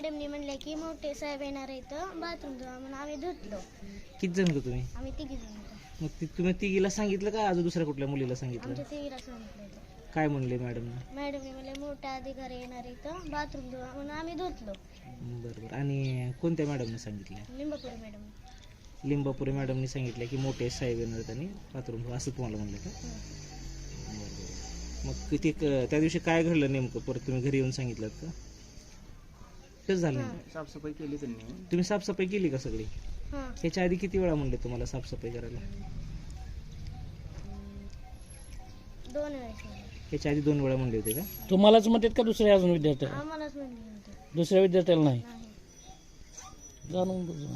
मोठे साहेब येणार आहेत बाथरूम धुवा म्हणून आम्ही धुतलो. किती जण का तुम्ही? आम्ही तिघी जण होतो. मग ती तुम्ही तिघीला सांगितलं का? अजून दुसऱ्या कुठल्या मुलीला सांगितलं? आमच्या तिघीला सांगितलं होतं. काय म्हणले मॅडमना? मॅडमने म्हणले मोठा अधिकारी येणार आहेत बाथरूम धुवा म्हणून आम्ही धुतलो. बरं बरं आणि कोणत्या मॅडमने सांगितलं? लिंबापुरी मॅडम. लिंबापुरे मॅडमने सांगितलं की मोठे साहेब येणार आहेत आणि बाथरूम असं तुम्हाला म्हणलं का? बरं बरं मग किती क- त्या दिवशी काय घडलं नेमकं? परत तुम्ही घरी येऊन सांगितलं का? कसं झालं? साफसफाई केली त्यांनी. तुम्ही साफसफाई केली का सगळी? हां. ह्याच्या आधी किती वेळा म्हणले तुम्हाला साफसफाई करायला? दोन वेळेस म्हणले. ह्याच्या आधी दोन वेळा म्हणले होते का? तुम्हालाच म्हणतात का दुसऱ्या अजून विद्यार्थ्याला? आम्हालाच म्हणले होते. दुसऱ्या विद्यार्थ्याला नाही? नाही. जाणून बुजून.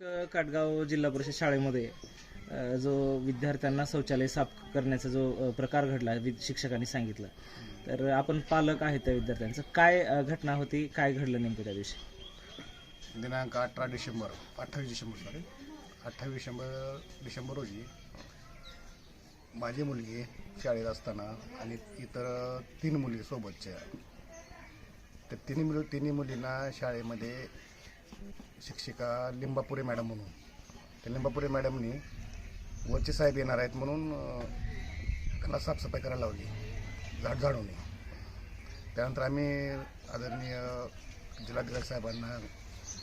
क- काटगाव जिल्हा परिषद शाळेमध्ये जो विद्यार्थ्यांना शौचालय साफ करण्याचा जो प्रकार घडला वि- शिक्षकांनी सांगितलं. तर आपण पालक आहेत त्या विद्यार्थ्यांचं. काय घटना होती काय घडलं नेमकं त्या दिवशी? दिनांक अठरा डिसेंबर अठ्ठावीस डिसेंबर सॉरी अठ्ठावीस डिसेंबर डिसेंबर रोजी माझी मुलगी शाळेत असताना आणि इतर तीन मुली सोबतच्या. तर तिन्ही मुली तिन्ही मुलींना शाळेमध्ये शिक्षिका लिंबापुरे मॅडम म्हणून. त्या लिंबापुरे मॅडमनी वरचे साहेब येणार आहेत म्हणून त्यांना साफसफाई करायला लावली. झाड झाडून. त्यानंतर आम्ही आदरणीय जिल्हाधिकारी साहेबांना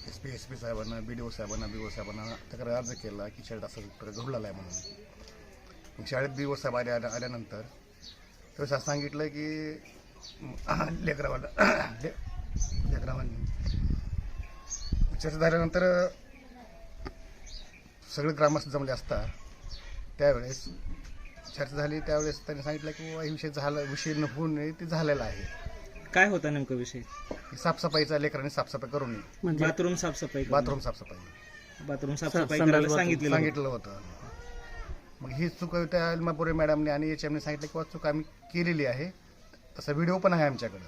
एस पी एस पी साहेबांना बी डी ओ साहेबांना बी ओ साहेबांना तक्रार अर्ज केला की शाळेत असं घडलेला आहे म्हणून. मग शाळेत बी ओ साहेब आले आल्या आल्यानंतर तेव्हा असं सांगितलं की लेकरावाला ले लेकरावांनी चर्चा झाल्यानंतर सगळे ग्रामस्थ जमले असता त्यावेळेस चर्चा झाली. त्यावेळेस त्यांनी सांगितलं की बाबा हे विषय झाला विषय न होऊ नये ते झालेला आहे. काय होता नेमका विषय? की साफसफाईचा लेकरांनी साफसफाई करू नये म्हणजे? बाथरूम साफसफाई बाथरूम साफसफाई. बाथरूम साफसफाई संडास करायला बाथरूम. सांगितलेलं होतं. सांगितलं होतं. मग ही चूक त्या अल्मापुरे मॅडमने आणि एच एमने सांगितलं की बा चूक आम्ही केलेली आहे. तसा व्हिडिओ पण आहे आमच्याकडं.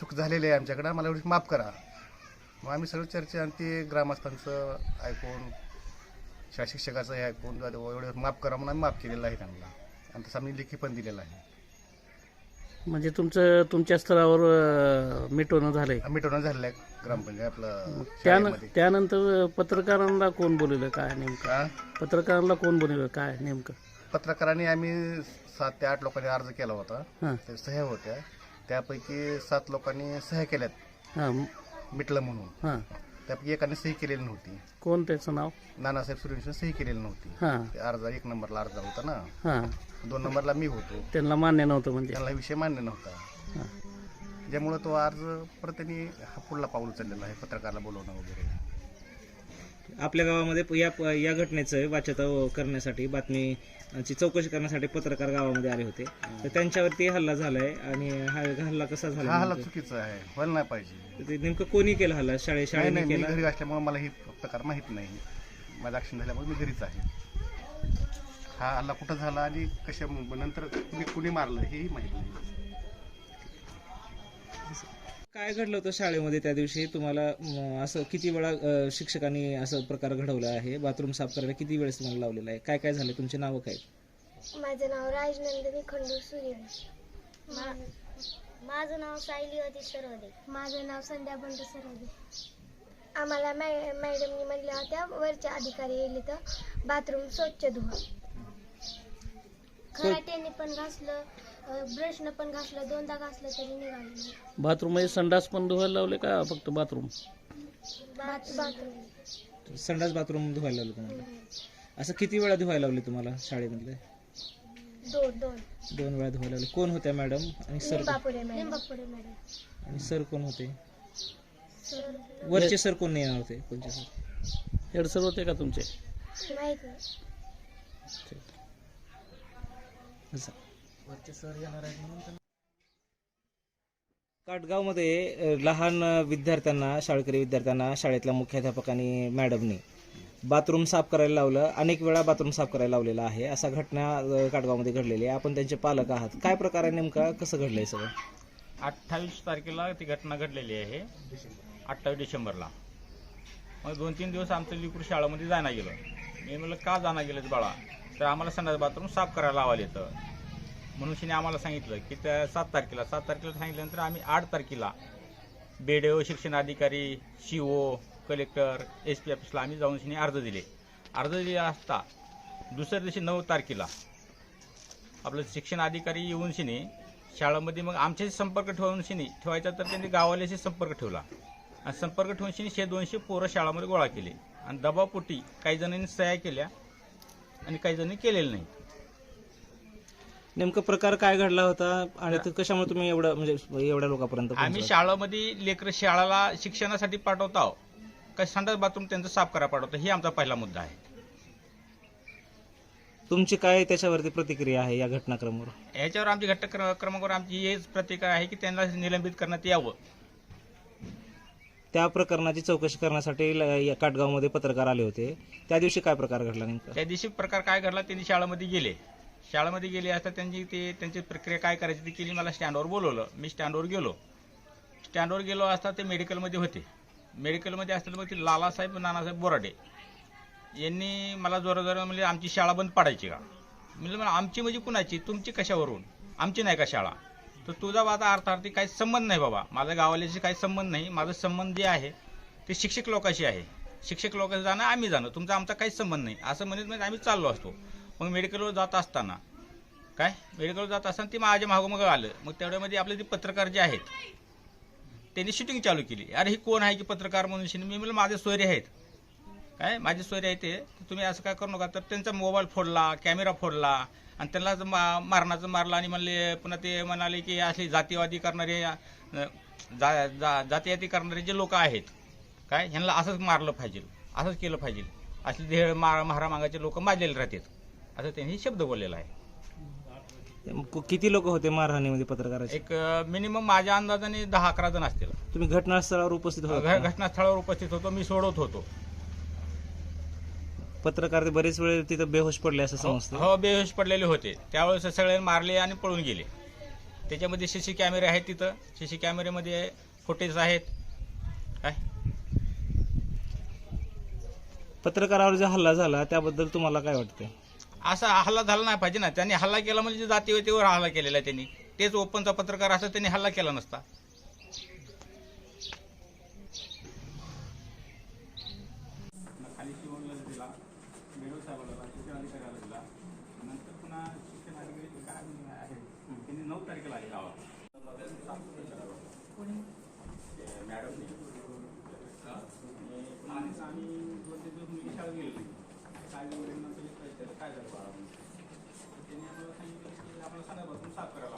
चूक झालेली आहे आमच्याकडं. आम्हाला एवढी माफ करा. मग आम्ही सगळं चर्चा आणि ते ग्रामस्थांचं ऐकून शिक्षकाचं हे ऐकून एवढं माफ करा म्हणून माफ केलेलं आहे त्यांना. आणि तसं आम्ही लेखी पण दिलेलं आहे. म्हणजे तुमचं तुमच्या स्तरावर अं, मिटवणं झालंय. मिटवणं झालेलं आहे ग्रामपंचायत आपलं त्यान शाळेमध्ये. त्यानंतर पत्रकारांना कोण बोलवलं? काय नेमकं? का? पत्रकारांना कोण बोलवलं? काय नेमकं? पत्रकारांनी आम्ही सात ते आठ लोकांनी अर्ज केला होता. हां. ते सह्या होत्या. त्यापैकी सात लोकांनी सह्या केल्यात. हां मिटलं म्हणून. हां. त्यापैकी एकाने सही केलेली नव्हती. कोण त्याचं नाव? नानासाहेब सूर्यवंशी सही केलेली नव्हती. हां. ते अर्ज एक नंबरला अर्ज होता ना. हां. दोन नंबरला मी होतो. त्यांना मान्य नव्हतं म्हणजे. त्यांना विषय मान्य नव्हता. हां. ज्यामुळे तो अर्ज परत त्यांनी हा पुढला पाऊल उचललेला आहे पत्रकाराला बोलवणं वगैरे. आपल्या गावामध्ये या या घटनेचं वाचता करण्यासाठी बातमीची चौकशी करण्यासाठी पत्रकार गावामध्ये आले होते. तर त्यांच्यावरती हल्ला झालाय आणि हा हल्ला कसा झाला हा हल्ला? चुकीचा आहे. व्हायला नाही पाहिजे. ते नेमकं कोणी केला हल्ला? शाळे शाळेने नाही केला? घरी असल्यामुळे मला ही प्रकार माहीत नाही. माझं ॲक्शन झाल्यामुळे मी घरीच आहे. हा हल्ला कुठं झाला आणि कशा नंतर कुणी कुणी मारलं हेही माहीत नाही. काय घडलं होतं शाळेमध्ये त्या दिवशी? तुम्हाला असं किती वेळा अ, शिक्षकांनी असं प्रकार घडवला आहे? बाथरूम साफ करायला किती वेळेस तुम्हाला लावलेला आहे? काय काय झालं? तुमचे नावं काय? माझं नाव राजनंदिनी खंडू सूर्यवंशी माझं नाव सायली होती सरवदे माझं नाव संध्या बंडू सरवदे आम्हाला मॅ मॅडमनी म्हणल्या होत्या वरच्या अधिकारी येईल तर बाथरूम स्वच्छ धुवा. खराट्याने पण घासलं. ब्रशनं पण घासलं दोनदा घासलं तरी निघालं बाथरूममध्ये संडास पण धुवायला लावले का फक्त बाथरूम बाथरूम संडास बाथरूम धुवायला लावलं तुम्हाला? असं किती वेळा धुवायला लावले तुम्हाला शाळेमधले? दोन दोन. दोन वेळा धुवायला लावले. कोण होत्या मॅडम आणि सर मॅडम आणि सर कोण होते? सर वरचे सर कोण येणार होते? कोणते सर हेड सर होते का तुमचे? माहीत नाही असं. काटगावमध्ये लहान विद्यार्थ्यांना शाळकरी विद्यार्थ्यांना शाळेतल्या मुख्याध्यापकांनी मॅडमनी बाथरूम साफ करायला लावलं. अनेक वेळा बाथरूम साफ करायला लावलेला आहे. असा घटना काटगावमध्ये घडलेली आहे. आपण त्यांचे पालक आहात. काय प्रकार आहे नेमका? कसं घडलंय सगळं? अठ्ठावीस तारखेला ती घटना घडलेली आहे. अठ्ठावीस डिसेंबरला. मग दोन तीन दिवस आमचं लिकूर शाळेमध्ये जाणं गेलं. मी म्हणलं का जाणं गेलं बाळा? तर आम्हाला संडास बाथरूम साफ करायला लावायला येतं. म्हणून आम्हाला सांगितलं की त्या सात तारखेला सात तारखेला सांगितल्यानंतर आम्ही आठ तारखेला बेडेओ शिक्षण अधिकारी C O collector S P ऑफिसला आम्ही जाऊन शिने अर्ज दिले. अर्ज दिले असता दुसऱ्या दिवशी नऊ तारखेला आपलं शिक्षण अधिकारी येऊन शिने शाळेमध्ये मग आमच्याशी संपर्क ठेवून शिने ठेवायचा तर त्यांनी गावाल्याशी संपर्क ठेवला. आणि संपर्क ठेवून शिने शे दोनशे पोरं शाळामध्ये गोळा केले. आणि दबावपोटी काही जणांनी सह्या केल्या आणि काही जणांनी केलेलं नाही. नेमका प्रकार काय घडला होता आणि ते कशामुळे तुम्ही एवढं म्हणजे एवढ्या लोकांपर्यंत आम्ही पोहोचलात? शाळेमध्ये लेकर शाळेला शिक्षणासाठी पाठवतो काय संडास बाथरूम त्यांचं साफ करा पाठवतो हे आमचा पहिला मुद्दा आहे. तुमची काय त्याच्यावरती प्रतिक्रिया आहे या घटनाक्रमावर? याच्यावर आमची घटक क्र- क्रमांकावर आमची हेच प्रतिक्रिया आहे की त्यांना निलंबित करण्यात यावं. त्या प्रकरणाची चौकशी करण्यासाठी ल- या काटगावमध्ये पत्रकार आले होते. त्या दिवशी काय प्रकार घडला नेमका? त्या दिवशी प्रकार काय घडला त्यांनी शाळेमध्ये गेले. शाळेमध्ये गेले असता त्यांची ते त्यांची प्रक्रिया काय करायची ती केली मला स्टँडवर बोलवलं. मी स्टँडवर गेलो. स्टँडवर गेलो असता ते मेडिकलमध्ये होते. मेडिकलमध्ये असताना मग ते लालासाहेब नानासाहेब बोराडे यांनी मला जोरा म्हणजे आमची शाळा बंद पाडायची का? म्हणजे मला आमची म्हणजे कुणाची? तुमची कशावरून? आमची नाही का शाळा? तर तुझा माझा अर्थार्थी काही संबंध नाही बाबा. माझ्या गावाल्याशी काही संबंध नाही. माझा संबंध जे आहे ते शिक्षक लोकांशी आहे. शिक्षक लोकांशी जाणं आम्ही जाणं. तुमचा आमचा काहीच संबंध नाही. असं म्हणत म्हणजे आम्ही चाललो असतो. मग मेडिकलवर जात असताना. काय? मेडिकलवर जात असताना ती माझ्या मागोमाग आलं. मग तेवढ्यामध्ये आपले ते पत्रकार जे आहेत त्यांनी शूटिंग चालू केली. अरे ही कोण आहे की पत्रकार म्हणून शिनी मी म्हणलं माझे सोयरे आहेत. काय? माझे सोयरे आहेत ते. तुम्ही असं काय करू नका. तर त्यांचा मोबाईल फोडला कॅमेरा फोडला आणि त्यांना मा- मारणाचं मारलं आणि म्हणले पुन्हा ते म्हणाले की असे जातीवादी करणारे जा जा- जातीवादी करणारे जे लोक आहेत काय? ह्यांना असंच मारलं पाहिजे. असंच केलं पाहिजे. असले देह मा महारामागाचे लोक माजलेले राहतात. असं त्यांनी शब्द बोललेला आहे. किती लोक होते मारहाणीमध्ये पत्रकाराचे एक मिनिमम माझ्या अंदाजाने दहा अकरा जण असतील. तुम्ही घटनास्थळावर उपस्थित होता? घटनास्थळावर उपस्थित होतो मी सोडवत होतो. पत्रकार ते बरेच वेळ तिथं बेहोश पडले असं समजतं. हो बेहोश पडलेले होते. त्यावेळेस सगळे मारले आणि पळून गेले. त्याच्यामध्ये सीसी कॅमेरे आहेत तिथं. सीसी कॅमेरेमध्ये फुटेज आहेत. काय? पत्रकारावर जो हल्ला झाला त्याबद्दल तुम्हाला काय वाटतंय? असा हल्ला झाला नाही पाहिजे ना. त्यांनी हल्ला केला म्हणजे जातीवतीवर हल्ला केलेला आहे त्यांनी. तेच ओपनचा पत्रकार असं त्यांनी हल्ला केला नसता. काय मॅडम त्याचं काय झालं बाळा म्हणून. त्यांनी आम्हाला सांगितलं की आपल्याला संध्याकाळपासून साफ करायला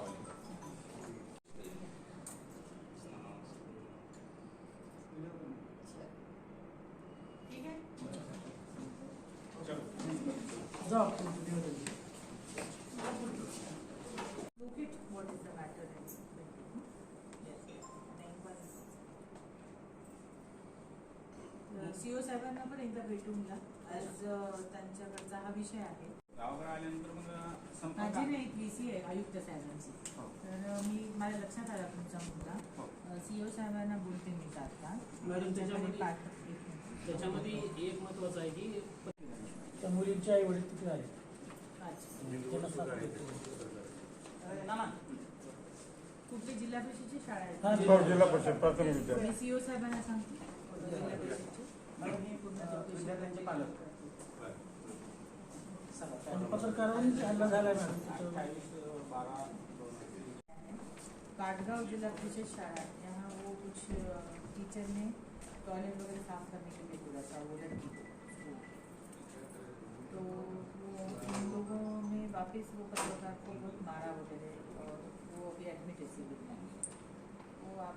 सीओ साहेबांना पण एकदा भेटून घ्या आज त्यांच्याकडचा हा विषय आहे. गावाकडे आल्यानंतर मग संपर्क माझी नाही व्हीसी आहे आयुक्त साहेबांची. हो. तर मी माझ्या लक्षात आला तुमचा मुद्दा. हो. सीओ साहेबांना बोलते मी आता. मॅडम, त्याच्यामध्ये- पाठ- एक मिनिट. त्याच्यामध्ये एक महत्वाचं आहे की त्या मुलींचे आई वडील तिथे आहेत? अच्छा. त्यांना साथ देतो. कुठली जिल्हा परिषदची शाळा आहे. हो, जिल्हा परिषद प्राथमिक विद्यालय. मी सीओ साहेबांना सांगते. जिल्हा परिषदची काटगांव जिला शाळा है यहाँ वो कुछ टीचर ने टॉयलेट वगैरह साफ़ करने के लिए बोला था, वो लड़की को। तो उन लोगों ने वापस वो पत्रकार को बहुत मारा वगैरह, और वो अभी एडमिट है सिविल वो आप